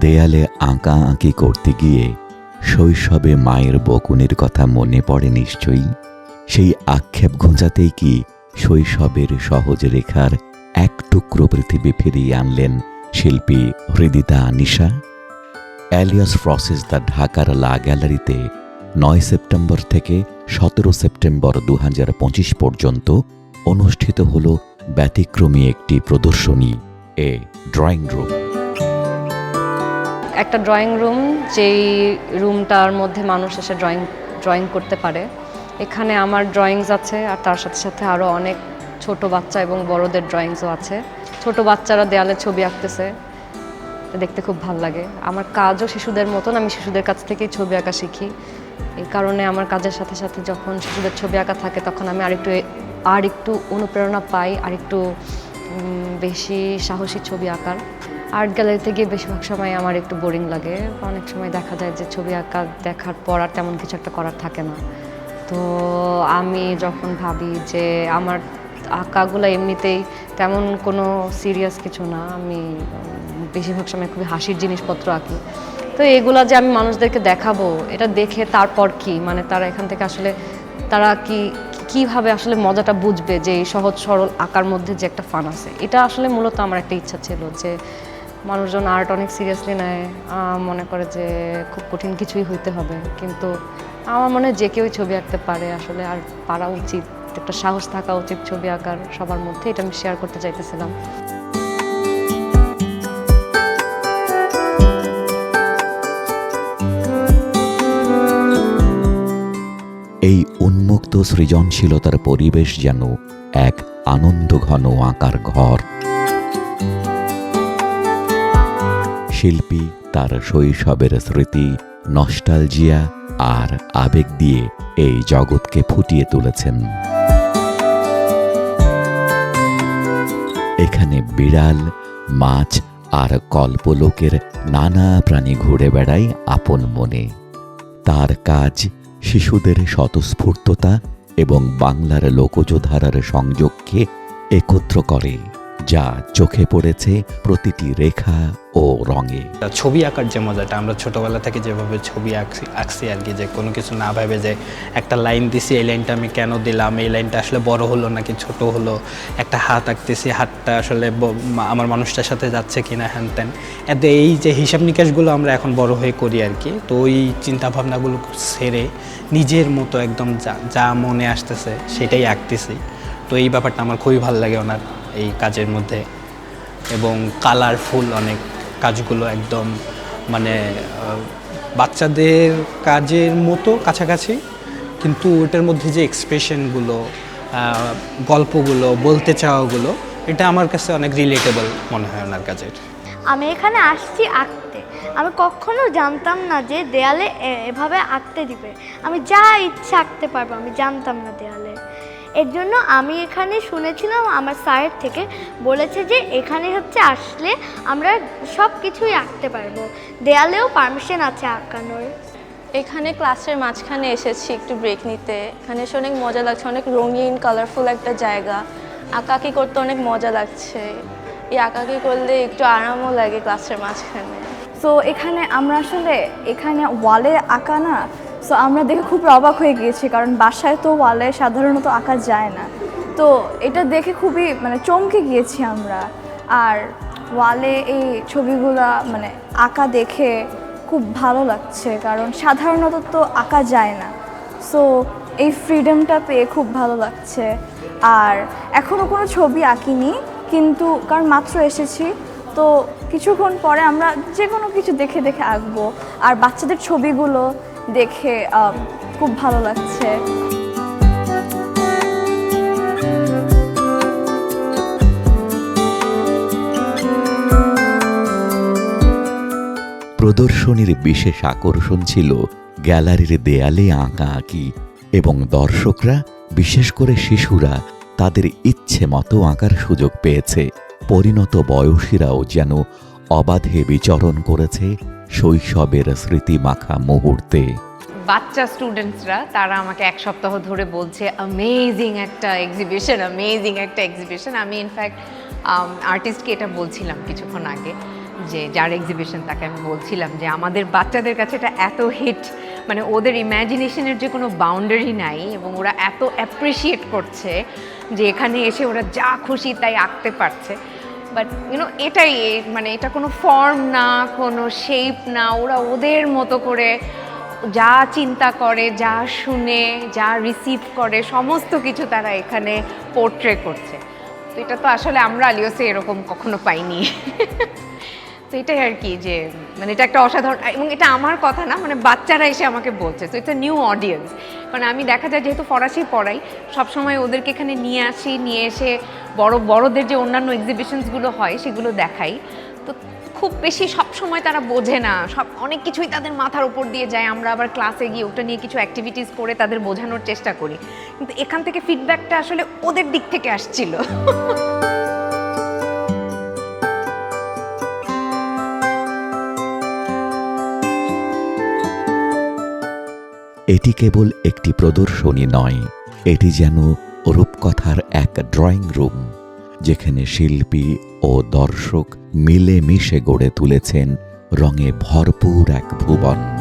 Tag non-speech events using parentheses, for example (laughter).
দেয়ালে আঁকা আঁকি করতে গিয়ে শৈশবে মায়ের বকুনের কথা মনে পড়ে নিশ্চয়ই। সেই আক্ষেপ ঘোঁচাতেই কি শৈশবের সহজ রেখার এক টুকরো পৃথিবী ফিরিয়ে আনলেন শিল্পী Hridita Anisha? Alliance Française de ঢাকার লা গ্যালারিতে নয় সেপ্টেম্বর থেকে সতেরো সেপ্টেম্বর দু হাজার পঁচিশ পর্যন্ত অনুষ্ঠিত হল ব্যতিক্রমী একটি প্রদর্শনী, এ ড্রয়িং রুম। একটা ড্রয়িং রুম যেই রুমটার মধ্যে মানুষ এসে ড্রয়িং ড্রয়িং করতে পারে। এখানে আমার ড্রয়িংস আছে, আর তার সাথে সাথে আরও অনেক ছোট বাচ্চা এবং বড়দের ড্রয়িংসও আছে। ছোট বাচ্চারা দেয়ালে ছবি আঁকতেছে দেখতে খুব ভালো লাগে। আমার কাজও শিশুদের মতন, আমি শিশুদের কাছ থেকেই ছবি আঁকা শিখি। এই কারণে আমার কাজের সাথে সাথে যখন শিশুদের ছবি আঁকা থাকে, তখন আমি আরেকটু আর একটু অনুপ্রেরণা পাই আর একটু বেশি সাহসী ছবি আঁকার। আর্ট গ্যালারিতে গিয়ে বেশিরভাগ সময় আমার একটু বোরিং লাগে। অনেক সময় দেখা যায় যে ছবি আঁকা দেখার পর আর তেমন কিছু একটা করার থাকে না। তো আমি যখন ভাবি যে আমার আঁকাগুলো এমনিতেই তেমন কোনো সিরিয়াস কিছু না, আমি বেশিরভাগ সময় খুবই হাসির জিনিসপত্র আঁকি। তো এগুলা যে আমি মানুষদেরকে দেখাবো, এটা দেখে তারপর কি? মানে তারা এখান থেকে আসলে, তারা কি, কীভাবে আসলে মজাটা বুঝবে যে এই সহজ সরল আঁকার মধ্যে যে একটা ফান আছে? এটা আসলে মূলত আমার একটা ইচ্ছা ছিল যে মানুষজন আর্ট অনেক সিরিয়াসলি নেয়। মনে করে যে খুব কঠিন কিছুই হইতে হবে। কিন্তু আমার মনে হয় যে কেউই ছবি আঁকতে পারে। আসলে আর পারা উচিত। একটা সাহস থাকা উচিত ছবি আঁকার সবার মধ্যে। এটা আমি শেয়ার করতে চাইতেছিলাম। এই উন্মুক্ত সৃজনশীলতার পরিবেশ যেন এক আনন্দঘন আঁকার ঘর। শিল্পী, তার শৈশবের স্মৃতি, নস্টালজিয়া আর আবেগ দিয়ে এই জগৎকে ফুটিয়ে তুলেছেন। এখানে বিড়াল, মাছ আর কল্পলোকের নানা প্রাণী ঘুরে বেড়ায় আপন মনে। তার কাজ শিশুদের স্বতঃস্ফূর্ততা এবং বাংলার লোকজ ধারার সংযোগকে একত্র করে। যা চোখে পড়েছে প্রতিটি রেখা ও রঙে। ছবি আঁকার যে মজাটা, আমরা ছোটবেলা থেকে যেভাবে ছবি আঁকছি আঁকছি আর কি, যে কোনো কিছু না ভেবে যে একটা লাইন দিছি, এই লাইনটা আমি কেন দিলাম, এই লাইনটা আসলে বড় হলো নাকি ছোট হলো, একটা হাত আঁকতেছি, হাতটা আসলে আমার মানুষটার সাথে যাচ্ছে কি না হ্যান ত্যান। এতে এই যে হিসাব নিকাশগুলো আমরা এখন বড় হয়ে করি আর কি, তো ওই চিন্তাভাবনাগুলো ছেড়ে নিজের মতো একদম যা যা মনে আসতেছে সেটাই আঁকতেছি। তো এই ব্যাপারটা আমার খুবই ভালো লাগে ওনার। এই কাজের মধ্যে। এবং কালারফুল অনেক কাজগুলো একদম মানে বাচ্চাদের কাজের মতো কাছাকাছি, কিন্তু ওটার মধ্যে যে এক্সপ্রেশনগুলো গল্পগুলো, বলতে চাওয়াগুলো, এটা আমার কাছে অনেক রিলেটেবল মনে হয় ওনার কাজের। আমি এখানে আসছি আঁকতে। আমি কখনো জানতাম না যে দেয়ালে এভাবে আঁকতে দিবে। আমি যা ইচ্ছা আঁকতে পারব, আমি জানতাম না দেয়ালে। এর জন্য আমি এখানে শুনেছিলাম আমার স্যারের থেকে বলেছে যে এখানে হচ্ছে আসলে আমরা সব কিছুই আঁকতে পারব। দেয়ালেও পারমিশন আছে আঁকানোর। এখানে ক্লাসের মাঝখানে এসেছি একটু ব্রেক নিতে। এখানে এসে অনেক মজা লাগছে অনেক রঙিন কালারফুল একটা জায়গা। আঁকাকি করতে অনেক মজা লাগছে। এই আঁকাকি করলে একটু আরামও লাগে ক্লাসের মাঝখানে। সো এখানে আমরা আসলে এখানে ওয়ালে আঁকা না সো আমরা দেখে খুব অবাক হয়ে গিয়েছি, কারণ বাসায় তো ওয়ালে সাধারণত আঁকা যায় না। তো এটা দেখে খুবই মানে চমকে গিয়েছি আমরা। আর ওয়ালে এই ছবিগুলা মানে আঁকা দেখে খুব ভালো লাগছে, কারণ সাধারণত তো আঁকা যায় না। সো এই ফ্রিডমটা পেয়ে খুব ভালো লাগছে। আর এখনও কোনো ছবি আঁকিনি, কিন্তু, কারণ মাত্র এসেছি। তো কিছুক্ষণ পরে আমরা যে কোনো কিছু দেখে দেখে আঁকবো। আর বাচ্চাদের ছবিগুলো দেখে খুব ভালো লাগছে। প্রদর্শনীর বিশেষ আকর্ষণ ছিল গ্যালারির দেয়ালে আঁকা আঁকি এবং দর্শকরা, বিশেষ করে শিশুরা, তাদের ইচ্ছে মতো আঁকার সুযোগ পেয়েছে। পরিণত বয়সীরাও যেন অবাধে বিচরণ করেছে শৈশবের স্মৃতিমাখা মুহূর্তে। বাচ্চা স্টুডেন্টসরা তারা আমাকে এক সপ্তাহ ধরে বলছে অ্যামেজিং একটা এক্সিবিশন অ্যামেজিং একটা এক্সিবিশন আমি ইনফ্যাক্ট আর্টিস্টকে এটা বলছিলাম কিছুক্ষণ আগে, যে যার এক্সিবিশন তাকে আমি বলছিলাম যে আমাদের বাচ্চাদের কাছে এটা এত হিট মানে ওদের ইম্যাজিনেশনের যে কোনো বাউন্ডারি নাই এবং ওরা এত অ্যাপ্রিসিয়েট করছে যে এখানে এসে ওরা যা খুশি তাই আঁকতে পারছে। বাট ইউনো এটাই মানে এটা কোনো ফর্ম না, কোনো শেপ না, ওরা ওদের মতো করে যা চিন্তা করে, যা শুনে, যা রিসিভ করে, সমস্ত কিছু তারা এখানে পোর্ট্রে করছে। তো এটা তো আসলে আমরা আলিওসে এরকম কখনো পাইনি। (laughs) তো এটাই আর কি যে মানে এটা একটা অসাধারণ, এবং এটা আমার কথা না মানে বাচ্চারা এসে আমাকে বলছে তো এটা নিউ অডিয়েন্স কারণ আমি দেখা যায় যেহেতু ফরাসি পড়াই, সবসময় ওদেরকে এখানে নিয়ে আসি, নিয়ে এসে বড়, বড়দের যে অন্যান্য এক্সিবিশনসগুলো হয়, সেগুলো দেখাই। তো খুব বেশি সব সময় তারা বোঝে না, সব, অনেক কিছুই তাদের মাথার উপর দিয়ে যায়, আমরা আবার ক্লাসে গিয়ে ওটা নিয়ে কিছু অ্যাক্টিভিটিস করে তাদের বোঝানোর চেষ্টা করি। কিন্তু এখান থেকে ফিডব্যাকটা আসলে ওদের দিক থেকে আসছিল। (laughs) এটি কেবল একটি প্রদর্শনী নয়, এটি যেন রূপকথার এক ড্রয়িং রুম, যেখানে শিল্পী ও দর্শক মিলেমিশে গড়ে তুলেছেন রঙে ভরপুর এক ভুবন।